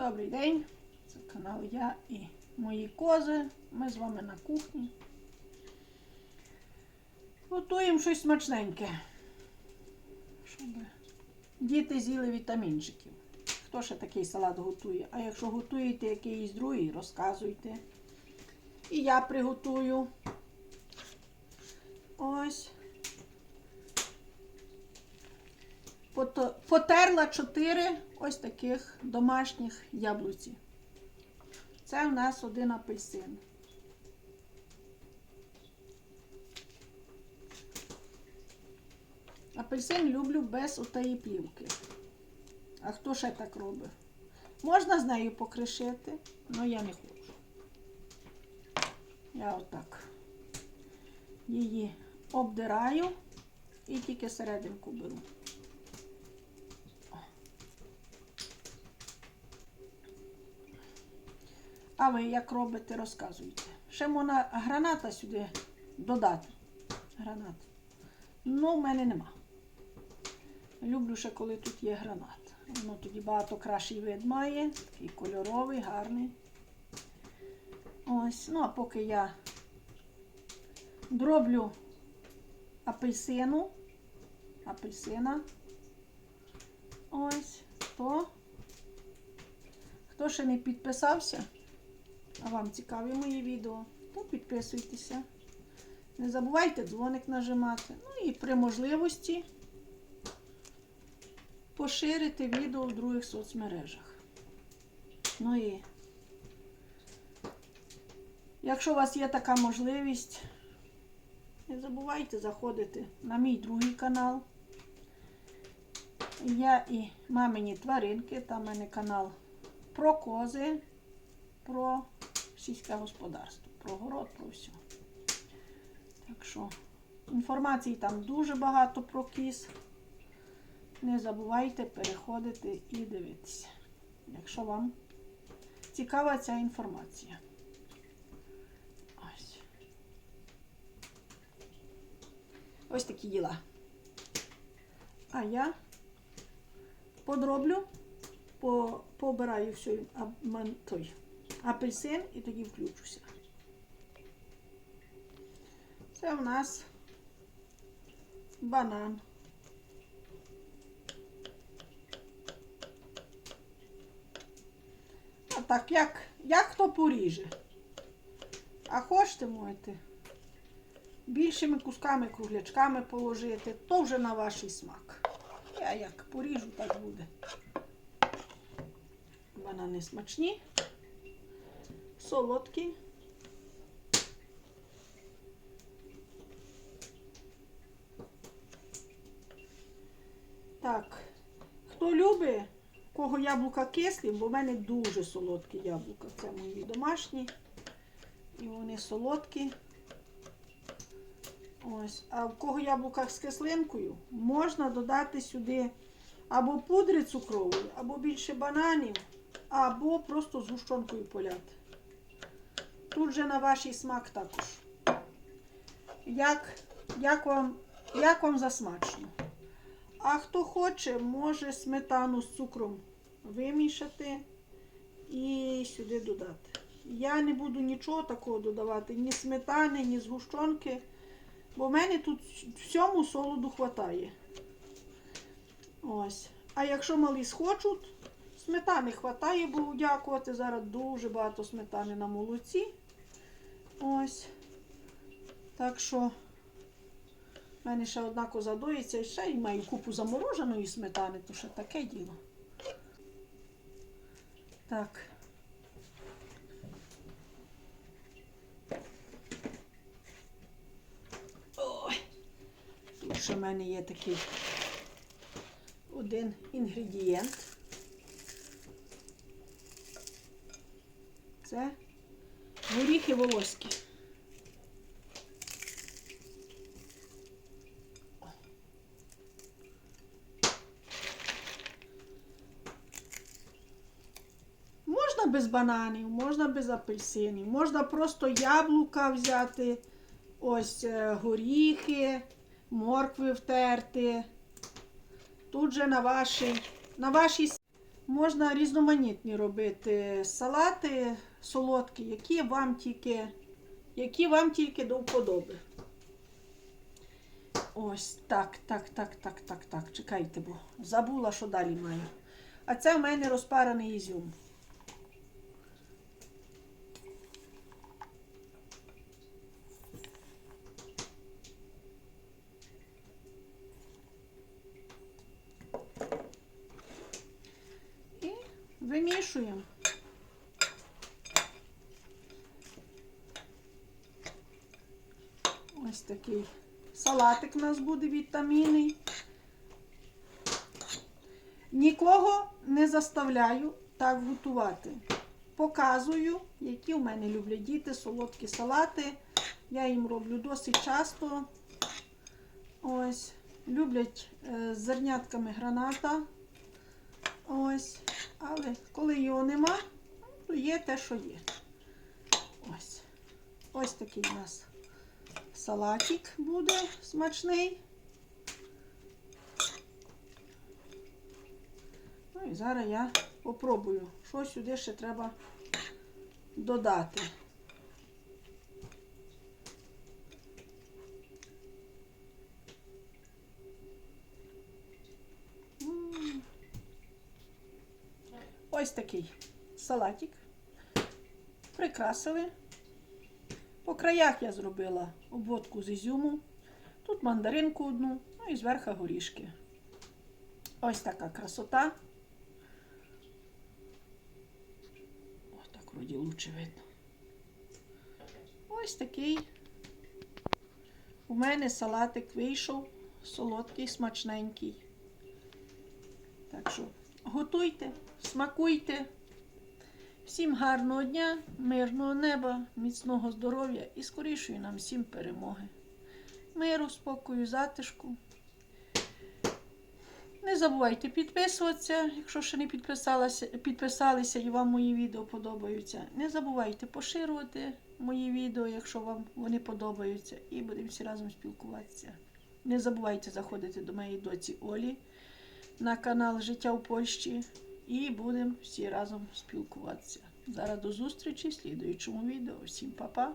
Добрий день. Це канал Я і мої кози. Ми з вами на кухні. Готуємо щось смачненьке. Щоб діти з'їли вітамінчиків. Хто ще такий салат готує? А якщо готуєте якийсь другий, розказуйте. І я приготую. Ось. Потерла 4 ось таких домашніх яблуці. Це в нас один апельсин. Апельсин люблю без отої плівки. А хто ще так робить? Можна з нею покришити, але я не хочу. Я отак її обдираю і тільки серединку беру. А ви як робите, розказуйте. Ще можна граната сюди додати. Гранат. Ну, в мене нема. Люблю ще, коли тут є гранат. Воно тоді багато кращий вид має. Такий кольоровий, гарний. Ось. Ну, а поки я дроблю апельсину, апельсина. Ось, то. Хто ще не підписався, а вам цікаві мої відео, то підписуйтеся. Не забувайте дзвоник нажимати. Ну і при можливості поширити відео в других соцмережах. Ну і якщо у вас є така можливість, не забувайте заходити на мій другий канал. Я і мамині тваринки, там в мене канал про кози, про сільське господарство, про город, про все. Так що інформації там дуже багато про кіз. Не забувайте переходити і дивитися, якщо вам цікава ця інформація. Ось. Ось такі діла. А я подроблю, по, побираю все, а, той апельсин і тоді включуся. Це у нас банан. А так, як, як хто поріже. А хочете можете більшими кусками, круглячками положити, то вже на ваш смак. Я як поріжу, так буде. Банани смачні, солодкі. Так, хто любить, кого яблука кислі, бо в мене дуже солодкі яблука. Це мої домашні. І вони солодкі. Ось. А в кого яблука з кислинкою, можна додати сюди або пудри цукрової, або більше бананів, або просто з гущонкою поляти. Тут же на ваш смак також. Як, як, вам, як вам засмачно. А хто хоче, може сметану з цукром вимішати і сюди додати. Я не буду нічого такого додавати, ні сметани, ні згущенки, бо в мене тут всьому солоду хватає. Ось. А якщо малі схочуть, сметани хватає, бо дякувати. Зараз дуже багато сметани на молоці. Ось. Так що. У мене ще одна коза доїться і ще й маю купу замороженої сметани, то ще таке діло. Так. Ой. Тут ще в мене є такий один інгредієнт. Це горіхи волоські. Можна без бананів, можна без апельсинів, можна просто яблука взяти, ось е, горіхи, моркви втерти. Тут же на ваші, на ваші с- Можна різноманітні робити салати солодкі, які вам тільки, які вам тільки до вподоби. Ось так, так, так, так, так, так. Чекайте, бо забула, що далі маю. А це в мене розпарений ізюм. І вимішуємо. Ось такий салатик у нас буде вітамінний. Нікого не заставляю так готувати. Показую, які в мене люблять діти, солодкі салати. Я їм роблю досить часто. Ось. Люблять е, з зернятками граната. Ось. Але коли його нема, то є те, що є. Ось. Ось такий у нас салатик буде смачний. Ну і зараз я попробую, що сюди ще треба додати. Ось такий салатик. Прикрасили. По краях я зробила обводку з ізюму. Тут мандаринку одну, ну і зверху горішки. Ось така красота. Ось так вроді лучше видно. Ось такий у мене салатик вийшов, солодкий, смачненький. Так що готуйте, смакуйте. Всім гарного дня, мирного неба, міцного здоров'я і скорішої нам всім перемоги. Миру, спокою, затишку. Не забувайте підписуватися, якщо ще не підписалися, підписалися і вам мої відео подобаються. Не забувайте поширювати мої відео, якщо вам вони подобаються, і будемо всі разом спілкуватися. Не забувайте заходити до моєї доці Олі на канал Життя в Польщі і будемо всі разом спілкуватися. Зараз до зустрічі в слідуючому відео. Всім па-па!